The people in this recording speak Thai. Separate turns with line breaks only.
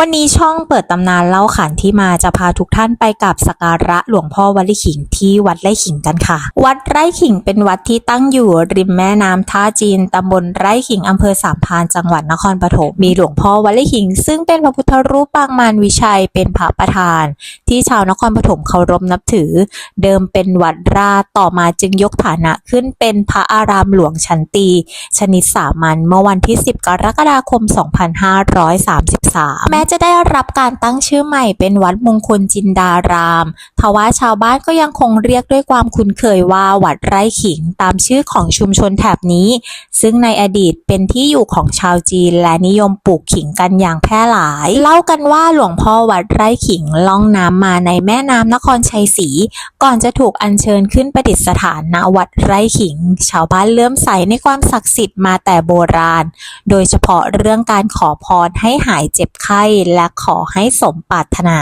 วันนี้ช่องเปิดตำนานเล่าขานที่มาจะพาทุกท่านไปกับสักการะหลวงพ่อวัดไร่ขิงที่วัดไร่ขิงกันค่ะ วัดไร่ขิงเป็นวัดที่ตั้งอยู่ริมแม่น้ำท่าจีนตำบลไร่ขิงอำเภอสามพานจังหวัดนครปฐมมีหลวงพ่อวัดไร่ขิง ซึ่งเป็นพระพุทธรูปปางมารวิชัยเป็นพระประธาน ที่ชาวนครปฐมเคารพนับถือ เดิมเป็นวัดราต่อมาจึงยกฐานะขึ้นเป็นพระอารามหลวงชั้นตี ชนิดสามัญเมื่อวันที่ 10 กรกฎาคม 2533แม้จะได้รับการตั้งชื่อใหม่เป็นวัดมงคลจินดารามทว่าชาวบ้านก็ยังคงเรียกด้วยความคุ้นเคยว่าวัดไร่ขิงตามชื่อของชุมชนแถบนี้ ซึ่งในอดีตเป็นที่อยู่ของชาวจีนและนิยมปลูกขิงกันอย่างแพร่หลาย เล่ากันว่าหลวงพ่อวัดไร่ขิงล่องน้ำมาในแม่น้ำนครชัยศรีก่อนจะถูกอัญเชิญขึ้นประดิษฐานณวัดไร่ขิง ชาวบ้านเลื่อมใสในความศักดิ์สิทธิ์มาแต่โบราณ โดยเฉพาะเรื่องการขอพรให้หายเจ็บไข้และขอให้สมปรารถนา